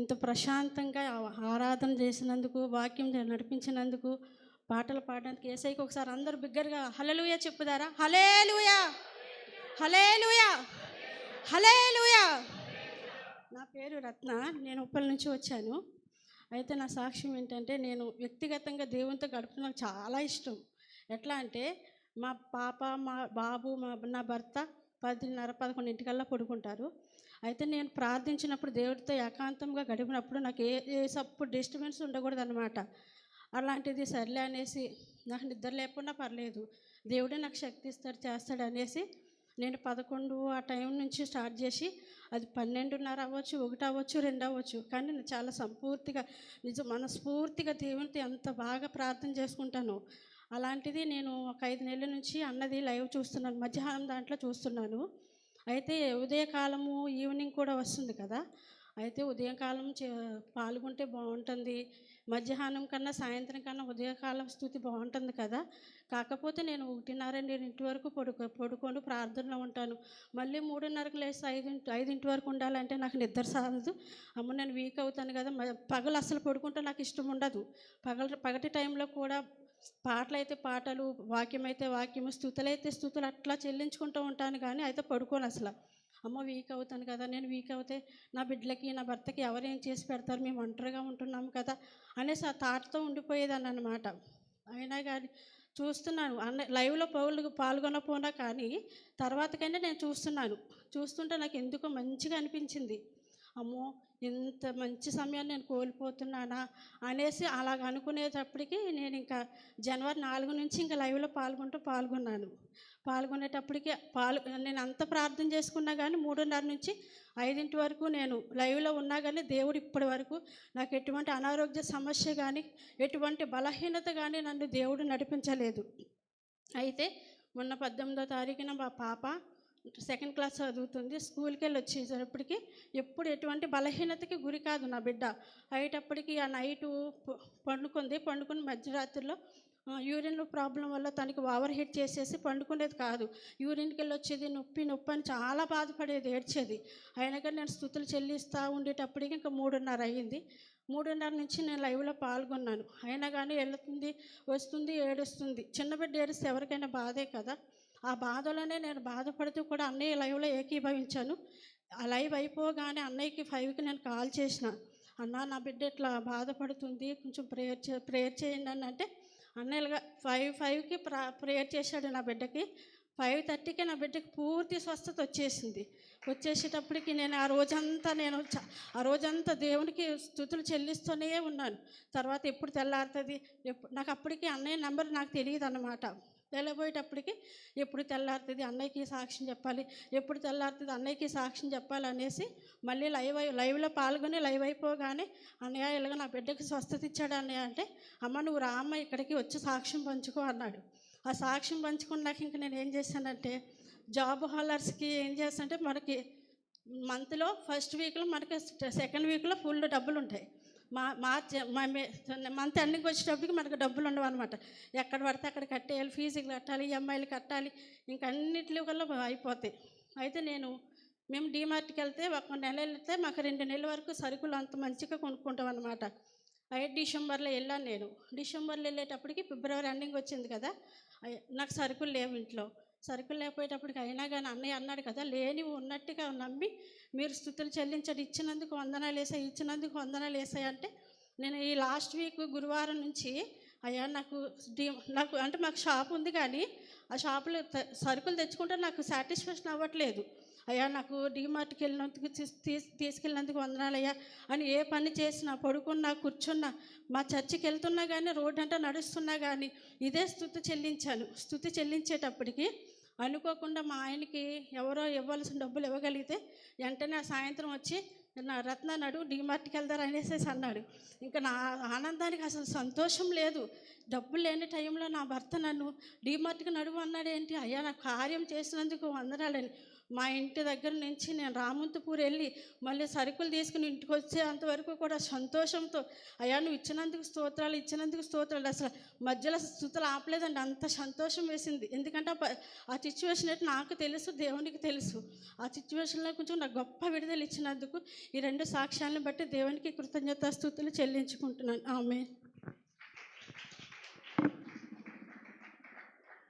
ఇంత ప్రశాంతంగా ఆరాధన చేసినందుకు వాక్యం నడిపించినందుకు పాటలు పాడడానికి ఏసైకి ఒకసారి అందరు బిగ్గరగా హలలుయ చెప్పుదారా? హలేలుయా హలేలుయా హలేలుయా నా పేరు రత్న నేను ఉప్పల నుంచి వచ్చాను. అయితే నా సాక్ష్యం ఏంటంటే నేను వ్యక్తిగతంగా దేవునితో గడపడం నాకు చాలా ఇష్టం. ఎట్లా అంటే మా పాప మా బాబు మా నా భర్త పదిన్నర పదకొండింటికల్లా పడుకుంటారు. అయితే నేను ప్రార్థించినప్పుడు దేవుడితో ఏకాంతంగా గడిపినప్పుడు నాకు ఏ ఏ సప్పుడు డిస్టర్బెన్స్ ఉండకూడదు అనమాట అలాంటిది సర్లే అనేసి నాకు నిద్ర లేకుండా పర్లేదు దేవుడే నాకు శక్తి ఇస్తాడు చేస్తాడు అనేసి నేను పదకొండు ఆ టైం నుంచి స్టార్ట్ చేసి అది పన్నెండున్నర అవ్వచ్చు ఒకటి అవ్వచ్చు రెండు అవ్వచ్చు కానీ నేను చాలా సంపూర్తిగా నిజం మనస్ఫూర్తిగా దేవునితో ఎంత బాగా ప్రార్థన చేసుకుంటాను అలాంటిది నేను ఒక ఐదు నెలల నుంచి అన్నది లైవ్ చూస్తున్నాను. మధ్యాహ్నం దాంట్లో చూస్తున్నాను. అయితే ఉదయకాలము ఈవినింగ్ కూడా వస్తుంది కదా. అయితే ఉదయకాలం చే- పాల్గొంటే బాగుంటుంది. మధ్యాహ్నం కన్నా సాయంత్రం కన్నా ఉదయకాలం స్థుతి బాగుంటుంది కదా. కాకపోతే నేను ఒకటిన్నర రెండింటి వరకు పడుకో పడుకొని ప్రార్థనలో ఉంటాను. మళ్ళీ మూడున్నరకు లేసి ఐదింటి ఐదింటి వరకు ఉండాలంటే నాకు నిద్ర సాగదు అమ్మ నేను వీక్ అవుతాను కదా. పగలు అసలు పడుకుంటే నాకు ఇష్టం ఉండదు. పగలు పగటి టైంలో కూడా పాటలు అయితే పాటలు వాక్యం అయితే వాక్యము స్థుతులు అయితే స్థుతులు అట్లా చెల్లించుకుంటూ ఉంటాను కానీ అయితే పడుకోను అసలు. అమ్మ వీక్ అవుతాను కదా నేను వీక్ అవుతే నా బిడ్డలకి నా భర్తకి ఎవరేం చేసి పెడతారు? మేము ఒంటరిగా ఉంటున్నాము కదా అనేసి ఆ థాట్తో ఉండిపోయేదాన్ని అనమాట అయినా కానీ చూస్తున్నాను. అన్న లైవ్లో పౌలు పాల్గొనపోనా కానీ తర్వాతకైనా నేను చూస్తున్నాను. చూస్తుంటే నాకు ఎందుకో మంచిగా అనిపించింది. అమ్మో ఇంత మంచి సమయాన్ని నేను కోల్పోతున్నానా అనేసి అలాగ అనుకునేటప్పటికి నేను ఇంకా జనవరి నాలుగు నుంచి ఇంకా లైవ్లో పాల్గొంటూ పాల్గొన్నాను. పాల్గొనేటప్పటికి పాల్ నేను అంత ప్రార్థన చేసుకున్నా కానీ మూడున్నర నుంచి ఐదింటి వరకు నేను లైవ్లో ఉన్నా కానీ దేవుడు ఇప్పటి వరకు నాకు ఎటువంటి అనారోగ్య సమస్య కానీ ఎటువంటి బలహీనత కానీ నన్ను దేవుడు నడిపించలేదు. అయితే మొన్న పద్దెనిమిదో తారీఖున మా పాప సెకండ్ క్లాస్ చదువుతుంది స్కూల్కి వెళ్ళి వచ్చేసరికి ఎప్పుడు ఎటువంటి బలహీనతకి గురి కాదు నా బిడ్డ. అయ్యేటప్పటికి ఆ నైట్ పండుకుంది. పండుకుని మధ్యరాత్రిలో యూరిన్లో ప్రాబ్లం వల్ల తనకి ఓవర్ హీట్ చేసేసి పండుకునేది కాదు. యూరిన్కి వెళ్ళి వచ్చేది నొప్పి నొప్పి అని చాలా బాధపడేది ఏడ్చేది. అయినా కానీ నేను స్థుతులు చెల్లిస్తూ ఉండేటప్పటికి ఇంకా మూడున్నర అయ్యింది. మూడున్నర నుంచి నేను లైవ్లో పాల్గొన్నాను. అయినా కానీ వెళ్తుంది వస్తుంది ఏడుస్తుంది. చిన్న బిడ్డ ఏడిస్తే ఎవరికైనా బాధే కదా? ఆ బాధలోనే నేను బాధపడుతూ కూడా అన్నయ్య లైవ్లో ఏకీభవించాను. ఆ లైవ్ అయిపోగానే అన్నయ్యకి ఫైవ్కి నేను కాల్ చేసిన. అన్న నా బిడ్డ ఇట్లా బాధపడుతుంది కొంచెం ప్రేయర్ చే ప్రేయర్ చేయండి అని అంటే అన్నయ్యలుగా ఫైవ్ ఫైవ్కి ప్రా ప్రేయర్ చేశాడు నా బిడ్డకి. ఫైవ్ థర్టీకి నా బిడ్డకి పూర్తి స్వస్థత వచ్చేసింది. వచ్చేసేటప్పటికి నేను ఆ రోజంతా నేను ఆ రోజంతా దేవునికి స్థుతులు చెల్లిస్తూనే ఉన్నాను. తర్వాత ఎప్పుడు తెల్లారుతుంది? ఎప్పుడు నాకు అప్పటికి అన్నయ్య నెంబర్ నాకు తెలియదు అన్నమాట తెల్లబోయేటప్పటికి ఎప్పుడు తెల్లారుతుంది? అన్నయ్యకి సాక్ష్యం చెప్పాలి. ఎప్పుడు తెల్లారుతుంది? అన్నయ్యకి సాక్ష్యం చెప్పాలి అనేసి మళ్ళీ లైవ్ అయి లైవ్లో పాల్గొని లైవ్ అయిపోగానే అన్నయ్య ఇలాగ నా బిడ్డకి స్వస్థత ఇచ్చాడు అన్నయ్య అంటే అమ్మ నువ్వు రా అమ్మ ఇక్కడికి వచ్చి సాక్ష్యం పంచుకో అన్నాడు. ఆ సాక్ష్యం పంచుకున్నాక ఇంక నేను ఏం చేశానంటే జాబ్ హోల్డర్స్కి ఏం చేస్తుంటే మనకి మంత్లో ఫస్ట్ వీక్లో మనకి సెకండ్ వీక్లో ఫుల్ డబ్బులు ఉంటాయి. మా మార్చ్ మంత్ ఎండింగ్ వచ్చేటప్పటికి మనకు డబ్బులు ఉండవు అనమాట ఎక్కడ పడితే అక్కడ కట్టేయాలి ఫీజులు కట్టాలి ఈఎంఐలు కట్టాలి ఇంకా అన్నింటి వల్ల అయిపోతాయి. అయితే నేను మేము డీమార్ట్కి వెళ్తే ఒక నెల వెళ్తే మాకు రెండు నెలల వరకు సరుకులు అంత మంచిగా కొనుక్కుంటాం అనమాట అయితే డిసెంబర్లో వెళ్ళాను నేను. డిసెంబర్లో వెళ్ళేటప్పటికి ఫిబ్రవరి ఎండింగ్ వచ్చింది కదా నాకు సరుకులు లేవు ఇంట్లో. సరుకులు లేకపోయేటప్పటికి అయినా కానీ అన్నయ్య అన్నాడు కదా లేనివి ఉన్నట్టుగా నమ్మి మీరు స్థుతులు చెల్లించండి ఇచ్చినందుకు వందనాలు వేసాయి ఇచ్చినందుకు వందనాలు వేసాయి అంటే నేను ఈ లాస్ట్ వీక్ గురువారం నుంచి అయ్యా నాకు డీ నాకు అంటే మాకు షాప్ ఉంది కానీ ఆ షాపులో సరుకులు తెచ్చుకుంటే నాకు సాటిస్ఫాక్షన్ అవ్వట్లేదు. అయ్యా నాకు డీమార్ట్కి వెళ్ళినందుకు తీసుకెళ్ళినందుకు వందనాలు అయ్యా. అని ఏ పని చేసినా పడుకున్నా కూర్చున్నా మా చర్చికి వెళ్తున్నా కానీ రోడ్డు అంటే నడుస్తున్నా కానీ ఇదే స్థుతి చెల్లించాను. స్థుతి చెల్లించేటప్పటికి అనుకోకుండా మా ఆయనకి ఎవరో ఇవ్వాల్సిన డబ్బులు ఇవ్వగలిగితే వెంటనే ఆ సాయంత్రం వచ్చి నా రత్న నడు డిమార్ట్కి వెళ్దారు అనేసేసి అన్నాడు. ఇంకా నా ఆనందానికి అసలు సంతోషం లేదు. డబ్బులు లేని టైంలో నా భర్త నన్ను డిమార్ట్కి నడువు అన్నాడు ఏంటి అయ్యా నాకు కార్యం చేసినందుకు వందనాలని మా ఇంటి దగ్గర నుంచి నేను రామంతపూర్ వెళ్ళి మళ్ళీ సరుకులు తీసుకుని ఇంటికి వచ్చేంత వరకు కూడా సంతోషంతో అయ్యా నువ్వు ఇచ్చినందుకు స్తోత్రాలు ఇచ్చినందుకు స్తోత్రాలు. అసలు మధ్యలో స్థుతులు ఆపలేదండి. అంత సంతోషం వేసింది. ఎందుకంటే ఆ ఆ సిచ్యువేషన్ అయితే నాకు తెలుసు దేవునికి తెలుసు. ఆ సిచ్యువేషన్లో కొంచెం నాకు గొప్ప విడుదల ఇచ్చినందుకు ఈ రెండు సాక్ష్యాలను బట్టి దేవునికి కృతజ్ఞత స్థుతులు చెల్లించుకుంటున్నాను. ఆమె